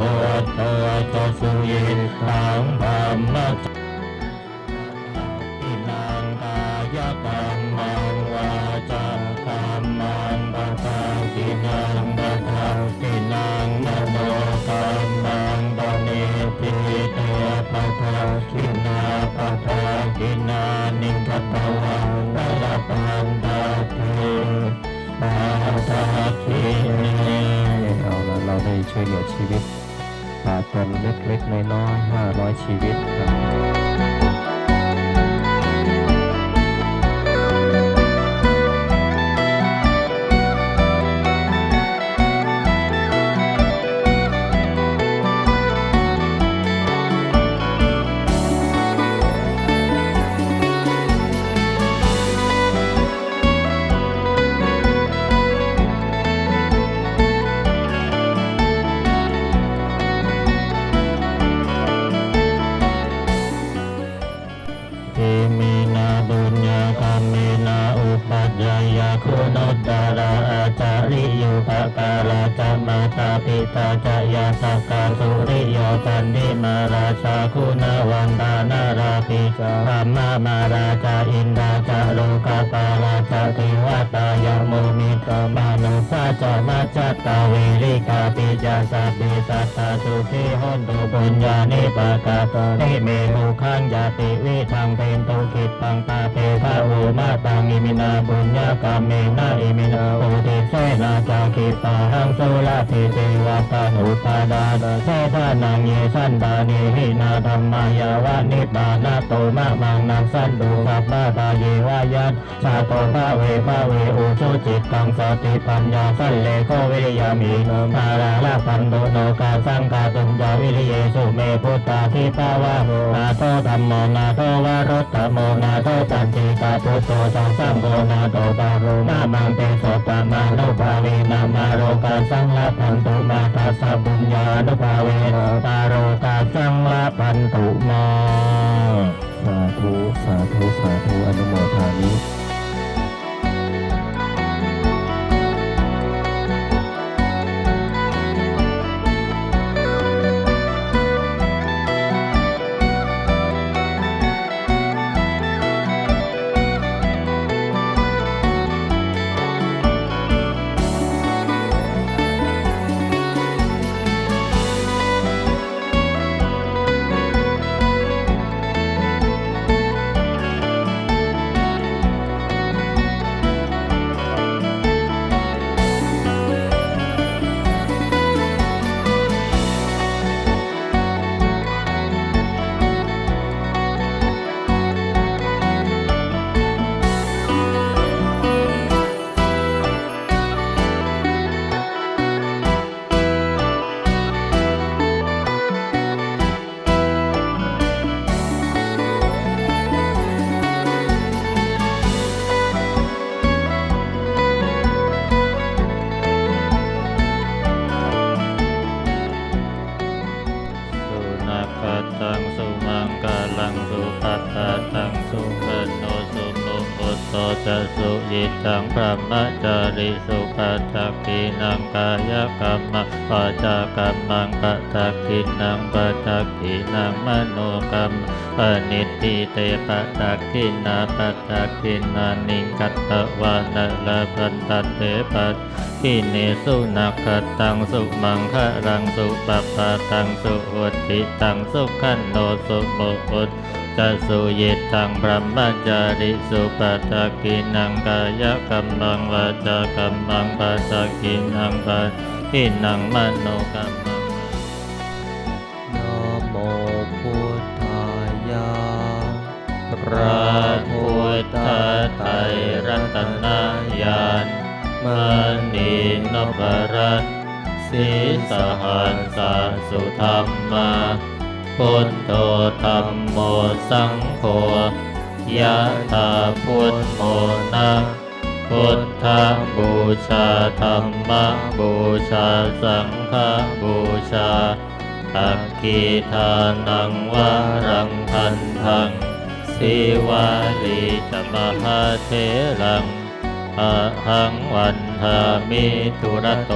โหตัวจสุยิทังธรรมะอินังกายกรรมังวาจากรรมังปะทากินังปะทากินังมโนกรรมังตนิปิเตปะทากินาปะทากินานิกตวังปะละปันตาเทปะทาคิเนเอาละเราได้ช่วยเหลือชีวิต ป่าตนเล็กๆน้อยๆห้าร้อยชีวิตครับ ชาคุณวันตานาราปิธรรมมาราชาอินราจาโลกาปาราชาเทวตายาโมมิตมานุสาจามาจัตตาเวริกาปิจาสัพเพสัตตาสุขีหนตุปุญญานิปากาตานิเมมุขังยาติวิทังเป็นตุกิจตังตาเตภะโอมาตังอิมินาบุญญากรรมเมนะอิมินาโอติเสนาจาคิปาหังโสลาเทเทวะปานุปาดาเสทานังเยสันดานิหินาธรรมายาวานิบานาโตมะมังนังสันดุสัพพะตาเยวายันชาโตภะเวภะเวอุชุจิตตังสติปัญญาสันเลโกวิยามินาราลาปันโดโนกาสังกาตุญญาวิริเยสุเมพุตตาทิปาวะนาโตธรรมโมนาโตวารตโมนาโตตันติกาพุทโตสังสัมโมนาโตปารุนามังเตโสตมานุภาเวนามาโรกาสัง สังพระมจาริสุปัตตกินังกายกรรมปัจจากรรมังปัตตกินังปัตตกินังมโนกรรมปนิตติเตปัตตกินาปัตตกินานิกัตตวานะละพันตเตปัตกิเนสุนักขตังสุมังคะรังสุปปะตังสุอุติตังสุขันโนสุโมอุต จะสุเยตังบรมจาริสุปัตตกินังกายกรรมังวาจากรรมังปัตตกินังปัตกินังมโนกรรมังนะโมพุทธายาพระพุทธไตรรัตนญาณมณีนพรัตน์สีสหัสสะสุธรรมาพุทโธธรรมโม สังโฆยะถาพุทโมนะพุทธบูชาธรรมบูชาสังฆบูชาตักกีทานังวารังพันธังสีวาลีจมหาเทรังอะหังวันทามิทุระโต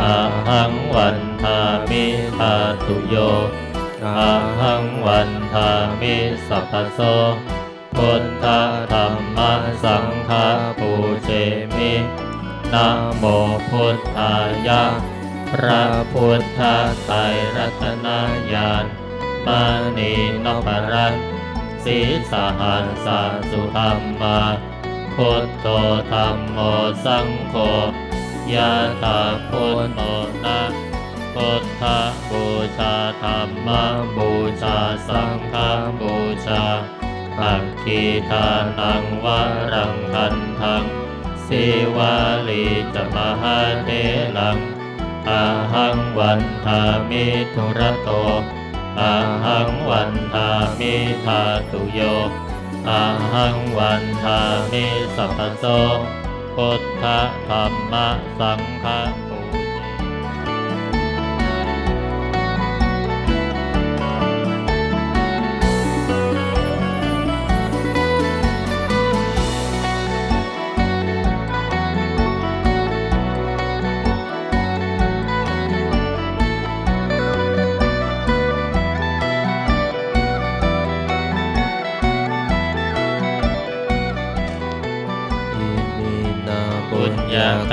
อะหังวันทามิทาตุโย อะหังวันทามิสัพพโสพุทธธรรมสังฆปูเชมินะโมพุทธายะพระพุทธไตรรัตนญาณมานีนพรัตน์สีสหันสาสุธรรมาพุทโธธรรมโมสังโฆยะถาพุทโธนะ พุทธบูชาธรรมบูชาสังฆบูชาปักขีทานังวารังคันทังสีวาลีจะมหาเทลังอาหังวันทามิทุระโตอาหังวันทามิทาตุโยอาหังวันทามิสัพพโสพุทธธรรมสังฆ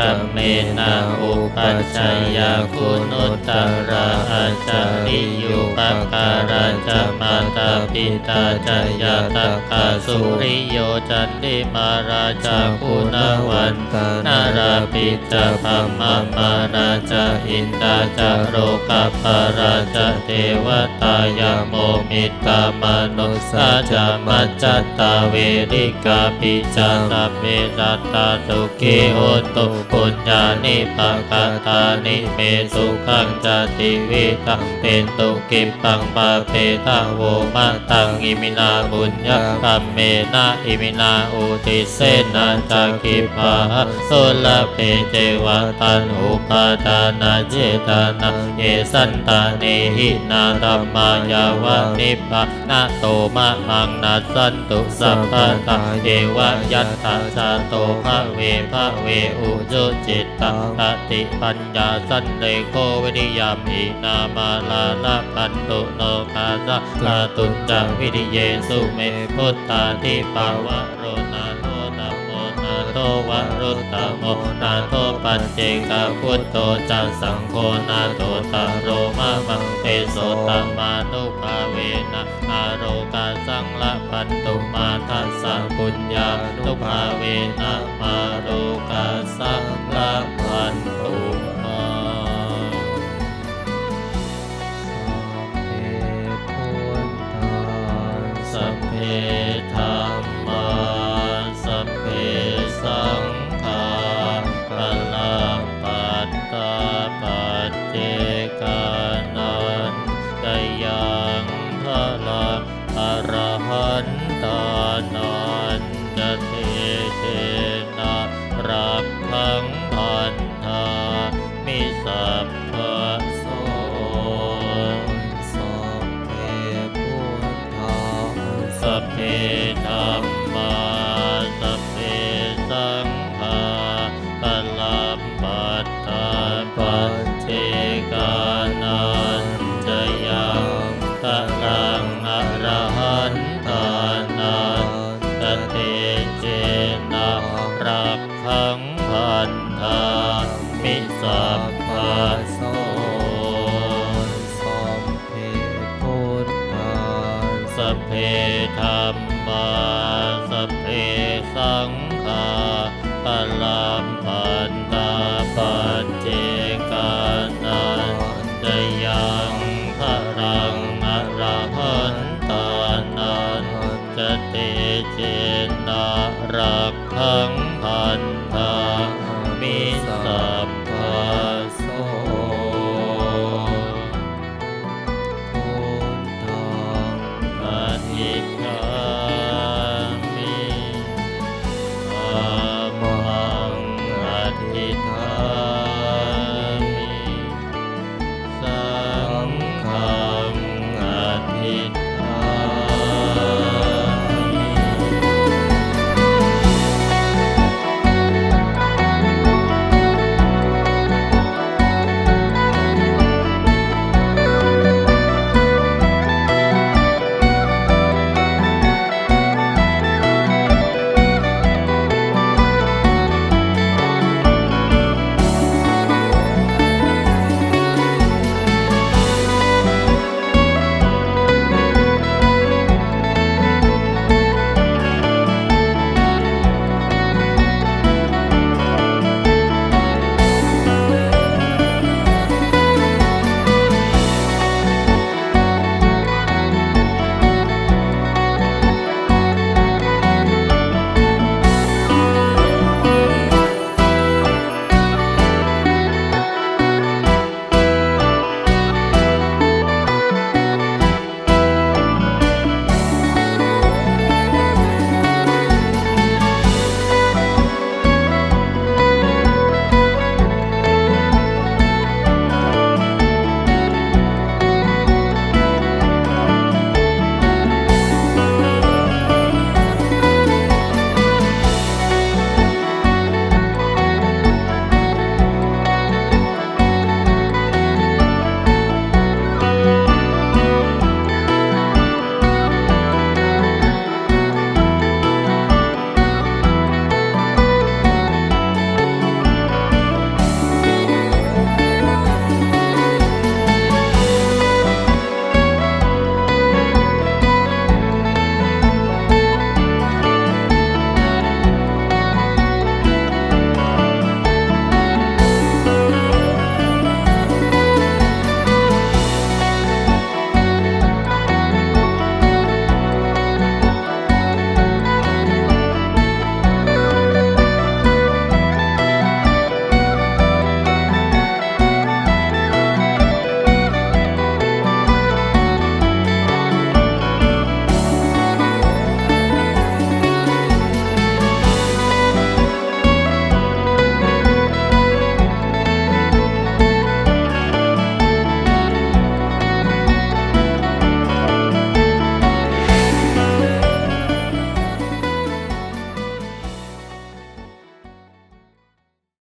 กกรรรรมเมเมนานาอุปัชชฌฌายาคุณุตตระระอาอาจาริยุปการาจามาตาปิตาจายาตคาสุริโยจันติมาราชาคุณวันตานาราปิจาพมมามาราชาอินตาจโรกาปราชาเทวตายาโมมิตามนุสาจามัจจตตาเวริกาปิจาตาเวรัตตาสุขีโหตุปุญญานิปกาตานิเมสุขังจติวิตังเป็นตุกิปังปะเพตาโวมาตังอิมินาบุญญาคัมเมนะอิมินาอุติเสนาจักิปะสุลเพเจวตันอุปาทานาเจตานาเยสันตาเนหินาธัมมายาวะนิพพานาโตมะมังนาสันตุสัพพะตาเทวยัตถาชาโตภะเวภะเวอุจุจิตตังตติปัญญาสันเลโกวิริยามินามาลาลปันตุโนคาสะลาตุจจวิริเยสุเมพุทธาทิปาวะโรนา วรุตตโมนาโตปัจเจกพุทโตจัสสังโฆนาโตตะโรมามังเตโสตมานุภาเวนะอาโรกาสังละปันตุมาทัสสะปุญญานุภาเวนะมาโรกาสังละปันตุ สัพเพธรรมา พเพธรรมาสัพเพสังฆาปลัมปันตาปัจเจกานันตยังพระรังอรหันตานันจเตเจนารักขังพันธามิสัพ